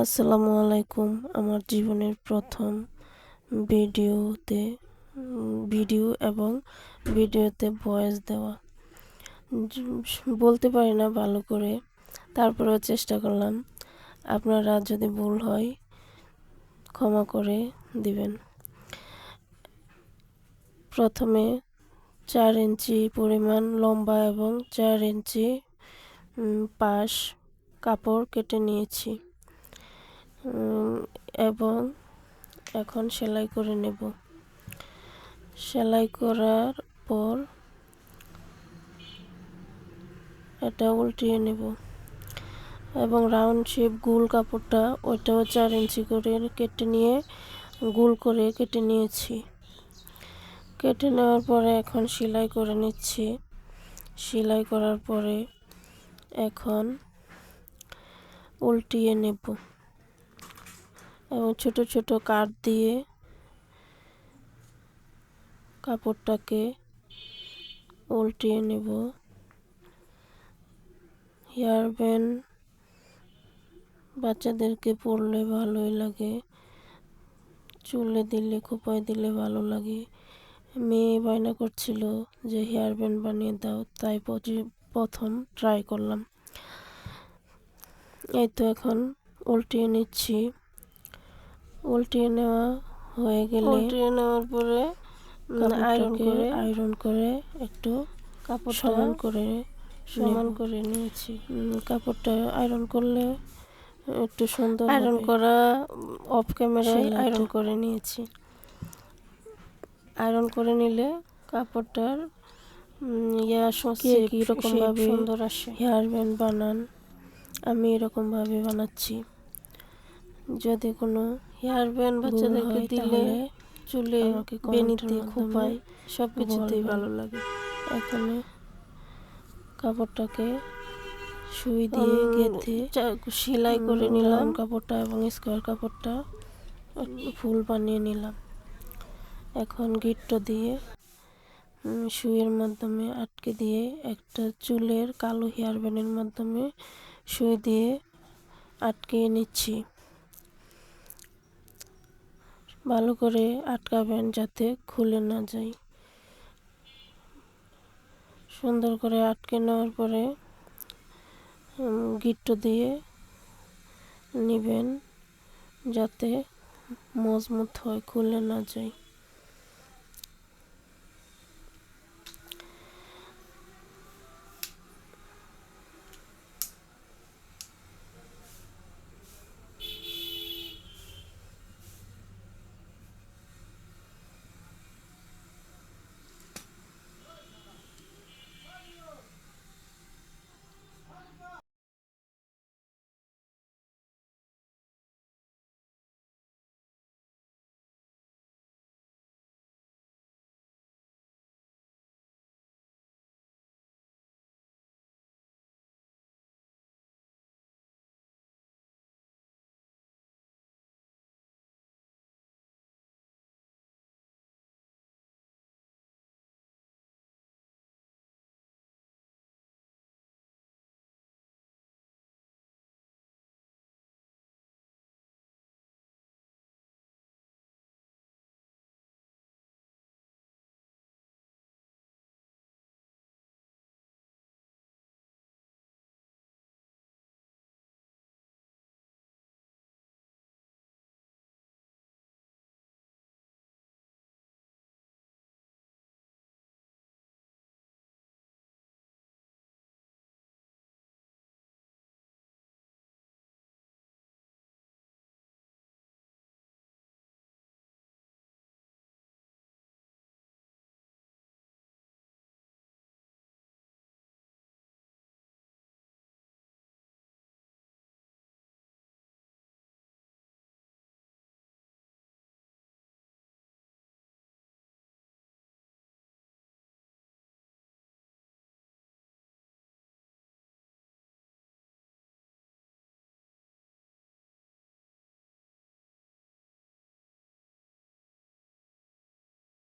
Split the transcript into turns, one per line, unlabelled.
আসসালামু আলাইকুম। আমার জীবনের প্রথম ভিডিওতে, ভিডিও এবং ভিডিওতে ভয়েস দেওয়া। বলতে পারি না ভালো করে, তারপরেও চেষ্টা করলাম। আপনারা যদি ভুল হয়, ক্ষমা করে দিবেন। প্রথমে চার ইঞ্চি পরিমাণ লম্বা এবং চার ইঞ্চি পাশ কাপড় কেটে নিয়েছি। এবং এখন সেলাই করে নেব। সেলাই করার পর এটা উল্টিয়ে নেব এবং রাউন্ড শেপ গুল কাপড়টা ওইটাও চার ইঞ্চি করে কেটে নিয়ে গুল করে কেটে নিয়েছি। কেটে নেওয়ার পরে এখন সেলাই করে নিচ্ছি। সেলাই করার পরে এখন উল্টিয়ে নেব। এবং ছোট ছোট কাট দিয়ে কাপড়টাকে উল্টিয়ে নেব। হেয়ার ব্যান্ড বাচ্চাদেরকে পরলে ভালোই লাগে, চুলে দিলে, খোপায় দিলে ভালো লাগে। মেয়ে বায়না করছিল যে, হেয়ার ব্যান্ড বানিয়ে দাও। তাই প্রথম ট্রাই করলাম। এই তো এখন উল্টিয়ে নিচ্ছি। উল্টিয়ে নেওয়া হয়ে গেলে উল্টিয়ে নেওয়ার পরে আয়রন করে আয়রন করে একটু কাপড় সমান করে সমান করে নিয়েছি। কাপড়টা আয়রন করলে একটু সুন্দর আয়রন করা অফ ক্যামেরায় আয়রন করে নিয়েছি। আয়রন করে নিলে কাপড়টার ইয়া কে কীরকম ভাবে সুন্দর আসে। হেয়ার ব্যান্ড বানান আমি এরকমভাবে বানাচ্ছি। যদি কোনো হেয়ার ব্যান্ড বাচ্চাদেরকে দিলে চুলে বেনিতে খোপায় সব কিছুতেই ভালো লাগে। এখানে কাপড়টাকে সুই দিয়ে গেঁথে সেলাই করে নিলাম। কাপড়টা এবং স্কোয়ার কাপড়টা ফুল বানিয়ে নিলাম। এখন গিট্টো দিয়ে সুইয়ের মাধ্যমে আটকে দিয়ে একটা চুলের কালো হেয়ার ব্যান্ডের মাধ্যমে সুই দিয়ে আটকে নিচ্ছি। ভালো করে আটকাবেন যাতে খুলে না যায়। সুন্দর করে আটকে নেওয়ার পরে গিট্ট দিয়ে নেবেন যাতে মজবুত হয়, খুলে না যায়।